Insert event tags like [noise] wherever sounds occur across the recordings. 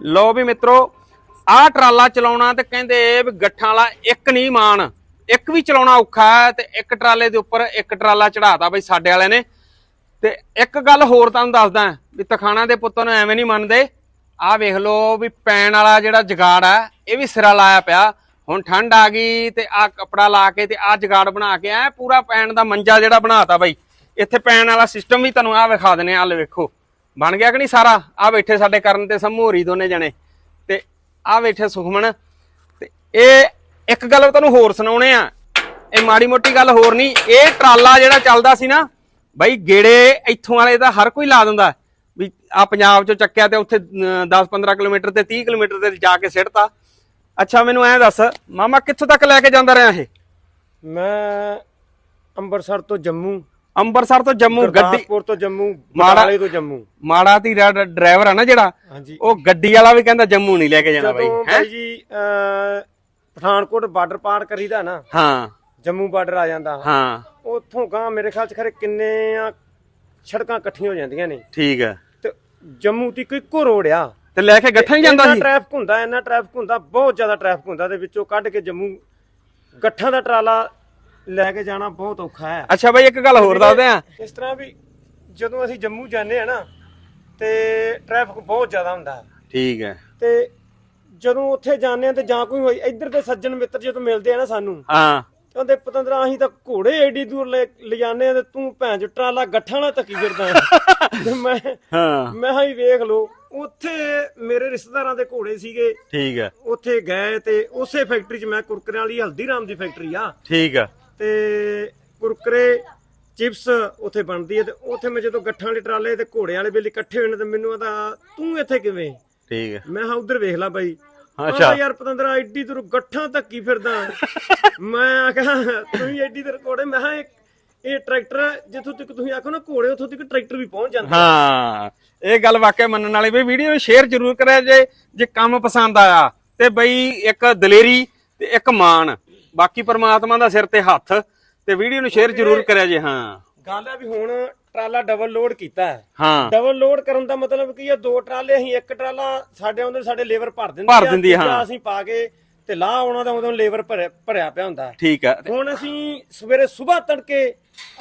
ਲਓ ਵੀ ਮਿੱਤਰੋ, ਆਹ ਟਰਾਲਾ ਚਲਾਉਣਾ ਤੇ ਕਹਿੰਦੇ ਵੀ ਗੱਠਾਂ ਵਾਲਾ ਇੱਕ ਨਹੀਂ ਮਾਨ ਇੱਕ ਵੀ ਚਲਾਉਣਾ ਔਖਾ ਤੇ ਇੱਕ ਟਰਾਲੇ ਦੇ ਉੱਪਰ ਇੱਕ ਟਰਾਲਾ ਚੜਾਤਾ ਬਈ ਸਾਡੇ ਵਾਲਿਆਂ ਨੇ। ਤੇ ਇੱਕ ਗੱਲ ਹੋਰ ਤੁਹਾਨੂੰ ਦੱਸਦਾ ਵੀ ਤਖਾਣਾ ਦੇ ਪੁੱਤਾਂ ਨੂੰ ਐਵੇਂ ਨਹੀਂ ਮੰਨਦੇ। ਆਹ ਵੇਖ ਲਓ ਵੀ ਪੈਣ ਵਾਲਾ ਜਿਹੜਾ ਜਗਾੜ ਆ ਇਹ ਵੀ ਸਿਰਾ ਲਾਇਆ ਪਿਆ। ਹੁਣ ਠੰਡ ਆ ਗਈ ਤੇ ਆਹ ਕੱਪੜਾ ਲਾ ਕੇ ਤੇ ਆਹ ਜਗਾੜ ਬਣਾ ਕੇ, ਐ ਪੂਰਾ ਪੈਣ ਦਾ ਮੰਜਾ ਜਿਹੜਾ ਬਣਾਤਾ ਬਾਈ। ਇੱਥੇ ਪੈਣ ਵਾਲਾ ਸਿਸਟਮ ਵੀ ਤੁਹਾਨੂੰ ਆਹ ਵਿਖਾ ਦਨੇ ਆਹ ਲੈ ਵੇਖੋ। ਬਣ ਗਿਆ ਕਿ ਨਹੀਂ ਸਾਰਾ? ਆਹ ਬੈਠੇ ਸਾਡੇ ਕਰਨ ਤੇ ਸਮੂਹਰੀ ਦੋਨੇ ਜਣੇ। ਤੇ ਆਹ ਬੈਠੇ ਸੁਖਮਨ ਤੇ ਇਹ ਇੱਕ ਗੱਲ ਤੁਹਾਨੂੰ ਹੋਰ ਸੁਣਾਉਣੇ ਆ। ਇਹ ਮਾੜੀ ਮੋਟੀ ਗੱਲ ਹੋਰ ਨਹੀਂ। ਇਹ ਟਰਾਲਾ ਜਿਹੜਾ ਚੱਲਦਾ ਸੀ ਨਾ, ਬਈ ਗੇੜੇ ਇੱਥੋਂ ਵਾਲੇ ਤਾਂ ਹਰ ਕੋਈ ਲਾ ਦਿੰਦਾ। ਵੀ ਆ ਪੰਜਾਬ ਚੋਂ ਚੱਕਿਆ ਤੇ ਉੱਥੇ 10-15 ਕਿਲੋਮੀਟਰ ਤੇ 30 ਕਿਲੋਮੀਟਰ ਤੇ ਜਾ ਕੇ ਸਿੱਟਤਾ। ਅੱਛਾ, ਮੈਨੂੰ ਐਂ ਦੱਸ, ਮਾਮਾ ਕਿੱਥੋਂ ਤੱਕ ਲੈ ਕੇ ਜਾਂਦਾ ਰਿਹਾ ਇਹ? ਮੈਂ ਅੰਮ੍ਰਿਤਸਰ ਤੋਂ ਜੰਮੂ ਅੰਮ੍ਰਿਤਸਰ ਤੋਂ ਜੰਮੂ ਗੱਡੀ ਗੁਰਦਾਸਪੁਰ ਤੋਂ ਜੰਮੂ ਮਾੜਾ- ਬਟਾਲੇ ਤੋਂ ਜੰਮੂ। ਮਾੜਾ ਧੀਰਾ ਡਰਾਈਵਰ ਆ ਨਾ ਜਿਹੜਾ ਹਾਂਜੀ। ਉਹ ਗੱਡੀ ਵਾਲਾ ਵੀ ਕਹਿੰਦਾ ਜੰਮੂ ਨਹੀਂ ਲੈ ਕੇ ਜਾਣਾ ਬਾਈ ਜਦੋਂ? ਬਾਈ ਜੀ ਅਹ, ਪਠਾਨਕੋਟ ਬਾਰਡਰ ਪਾਰ ਕਰੀਦਾ ਨਾ ਹਾਂ। ਜੰਮੂ ਬਾਰਡਰ ਆ ਜਾਂਦਾ। ਹਾਂ। ਉੱਥੋਂ ਗਾਂ ਮੇਰੇ ਖਿਆਲ ਚ ਖਰੇ ਕਿੰਨੇ ਆ ਸੜਕਾਂ ਇਕੱਠੀਆਂ ਹੋ ਜਾਂਦੀਆਂ ਨੇ। ਠੀਕ ਹੈ। ਤੇ ਜੰਮੂ ਤੱਕ ਇੱਕੋ ਰੋਡ ਆ। ਤੇ ਲੈ ਕੇ ਗੱਠਾਂ ਹੀ ਜਾਂਦਾ ਇੰਨਾ ਸੀ? ਟ੍ਰੈਫਿਕ ਹੁੰਦਾ ਇੰਨਾ ਟ੍ਰੈਫਿਕ ਹੁੰਦਾ ਬਹੁਤ ਜ਼ਿਆਦਾ ਟ੍ਰੈਫਿਕ ਹੁੰਦਾ ਦੇ ਵਿੱਚੋਂ ਕੱਢ ਕੇ ਜੰਮੂ ਗੱਠਾਂ ਦਾ ਟਰਾਲਾ ਲੈ ਕੇ ਜਾਣਾ ਬਹੁਤ ਔਖਾ ਹੈ। ਅੱਛਾ ਬਾਈ ਇੱਕ ਗੱਲ ਹੋਰ ਦੱਸਦੇ ਆ ਇਸ ਤਰ੍ਹਾਂ ਵੀ ਜਦੋਂ ਅਸੀਂ ਜੰਮੂ ਜਾਂਦੇ ਆ ਨਾ ਤੇ ਟ੍ਰੈਫਿਕ ਬਹੁਤ ਜ਼ਿਆਦਾ ਹੁੰਦਾ ਹੈ। ਠੀਕ ਹੈ। ਤੇ ਜਦੋਂ ਉੱਥੇ ਜਾਂਦੇ ਆ ਤੇ ਜਾਂ ਕੋਈ ਹੋਈ ਇੱਧਰ ਦੇ ਸੱਜਣ ਮਿੱਤਰ ਜਦੋਂ ਮਿਲਦੇ ਆ ਨਾ ਸਾਨੂੰ ਹਾਂ। ਕਹਿੰਦੇ ਪਤੰਦਰਾ ਅਸੀਂ ਤਾਂ ਘੋੜੇ ਏਡੀ ਦੂਰ ਲੈ ਲਿਜਾਣੇ ਆ ਤੇ ਤੂੰ ਭੈਣ ਚ ਟਰਾਲਾ ਗੱਠਾਂ ਨਾਲ ਧੱਕੀ ਫਿਰਦਾ ਹੈ। [laughs] ਤੇ ਮੈਂ ਹਾਂ। ਮੈਂ ਹਾਂ ਵੇਖ ਲੋ ਉੱਥੇ ਮੇਰੇ ਰਿਸ਼ਤੇਦਾਰਾਂ ਦੇ ਘੋੜੇ ਸੀਗੇ। ਠੀਕ ਹੈ। ਉੱਥੇ ਗਏ ਤੇ ਉਸੇ ਫੈਕਟਰੀ 'ਚ ਮੈਂ ਕੁਰਕਰਿਆਂ ਵਾਲੀ ਹਲਦੀਰਾਮ ਦੀ ਫੈਕਟਰੀ ਆ। ਠੀਕ ਹੈ। ਤੇ ਕੁਰਕਰੇ ਚਿਪਸ ਉੱਥੇ ਬਣਦੀ ਹੈ ਤੇ ਉੱਥੇ ਮੈਂ ਜਦੋਂ ਗੱਠਾਂ ਵਾਲੇ ਟਰਾਲੇ ਤੇ ਘੋੜੇ ਵਾਲੇ ਵੇਲੇ ਇਕੱਠੇ ਹੋਏ ਨੇ ਤੇ ਮੈਨੂੰ ਆਦਾ ਤੂੰ ਇੱਥੇ ਕਿਵੇਂ? ਠੀਕ ਹੈ। ਮੈਂ ਹਾਂ ਉਧਰ ਵੇਖ ਲਾ ਬਾਈ। ਅੱਛਾ। ਯਾਰ ਪਤੰਦਰਾ ਐਡੀ ਦੂਰ ਗੱਠਾਂ ਧੱਕੀ ਫਿਰਦਾ। [laughs] ਮੈਂ ਆਖਿਆ ਤੂੰ ਐਡੀ ਦੂਰ ਘੋੜੇ ਮੈਂ ਕਿਹਾ ਇਹ ਇਹ ਟਰੈਕਟਰ ਜਿੱਥੋਂ ਤੱਕ ਤੁਸੀਂ ਆਖੋ ਨਾ ਘੋੜੇ ਉੱਥੋਂ ਤੱਕ ਟਰੈਕਟਰ ਵੀ ਪਹੁੰਚ ਜਾਂਦਾ ਹਾਂ। ਇਹ ਗੱਲ ਵਾਕਿਆ ਮੰਨਣ ਵਾਲੀ ਵੀ ਵੀਡੀਓ ਨੂੰ ਸ਼ੇਅਰ ਜ਼ਰੂਰ ਕਰਿਆ ਜੇ ਜੇ ਕੰਮ ਪਸੰਦ ਆਇਆ। ਤੇ ਬਈ ਇੱਕ ਦਲੇਰੀ ਤੇ ਇੱਕ ਮਾਣ। ਬਾਕੀ ਪਰਮਾਤਮਾ ਦਾ ਸਿਰ ਤੇ ਹੱਥ ਤੇ ਵੀਡੀਓ ਨੂੰ ਸ਼ੇਅਰ ਜ਼ਰੂਰ ਕਰਿਆ ਜੇ ਹਾਂ। ਗੱਲ ਹੈ ਵੀ ਹੁਣ ਟਰਾਲਾ ਡਬਲ ਲੋਡ ਕੀਤਾ ਹੈ। ਹਾਂ। ਡਬਲ ਲੋਡ ਕਰਨ ਦਾ ਮਤਲਬ ਕੀ ਆ ਦੋ ਟਰਾਲੇ ਅਸੀਂ ਇੱਕ ਟਰਾਲਾ ਸਾਡੇ ਆਉਂਦੇ ਸਾਡੇ ਲੇਬਰ ਭਰ ਦਿੰਦੀ ਭਰ ਦਿੰਦੀ ਆ, ਦੂਜਾ ਹਾਂ। ਅਸੀਂ ਪਾ ਕੇ ਤੇ ਲਾਹ ਆਉਣਾ ਤਾਂ ਉਦੋਂ ਲੇਬਰ ਭਰਿਆ ਪਿਆ ਹੁੰਦਾ ਠੀਕ ਹੈ ਹੁਣ ਅਸੀਂ ਸਵੇਰੇ ਸਵੇਰ ਤੜਕੇ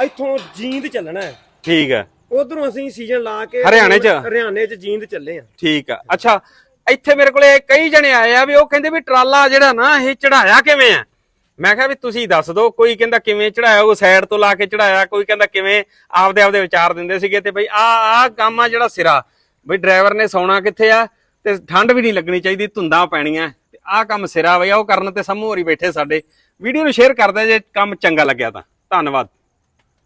ਇੱਥੋਂ ਜੀਂਦ ਚੱਲਣਾ ਹੈ। ਠੀਕ ਹੈ ਉਧਰੋਂ ਅਸੀਂ ਸੀਜ਼ਨ ਲਾ ਕੇ ਹਰਿਆਣੇ 'ਚ? ਹਰਿਆਣੇ 'ਚ ਜੀਂਦ ਚੱਲੇ ਆ ਠੀਕ ਆ। ਅੱਛਾ ਇੱਥੇ ਮੇਰੇ ਕੋਲੇ ਕਈ ਜਣੇ ਆਏ ਆ ਵੀ ਉਹ ਕਹਿੰਦੇ ਵੀ ਟਰਾਲਾ ਜਿਹੜਾ ਨਾ ਇਹ ਚੜਾਇਆ ਕਿਵੇਂ ਆ? ਮੈਂ ਕਿਹਾ ਵੀ ਤੁਸੀਂ ਦੱਸ ਦਿਓ, ਕੋਈ ਕਹਿੰਦਾ ਕਿਵੇਂ ਚੜਾਇਆ, ਉਹ ਸਾਈਡ ਤੋਂ ਲਾ ਕੇ ਚੜਾਇਆ, ਕੋਈ ਕਹਿੰਦਾ ਕਿਵੇਂ ਆਪਦੇ ਆਪਦੇ ਵਿਚਾਰ ਦਿੰਦੇ ਸੀਗੇ ਤੇ ਬਈ ਆ ਆ ਕੰਮ ਆ ਜਿਹੜਾ ਸਿਰਾ। ਬਈ ਡਰਾਈਵਰ ਨੇ ਸੌਣਾ ਕਿੱਥੇ ਆ ਤੇ ਠੰਡ ਵੀ ਨਹੀਂ ਲੱਗਣੀ ਚਾਹੀਦੀ, ਧੁੰਦਾਂ ਪੈਣੀਆਂ। ਤੇ ਆਹ ਕੰਮ ਸਿਰਾ ਬਈ ਉਹ ਕਰਨ ਤੇ ਸਮੂਹ ਹੋਰੀ ਬੈਠੇ ਸਾਡੇ। ਵੀਡੀਓ ਨੂੰ ਸ਼ੇਅਰ ਕਰਦੇ ਜੇ ਕੰਮ ਚੰਗਾ ਲੱਗਿਆ ਤਾਂ। ਧੰਨਵਾਦ।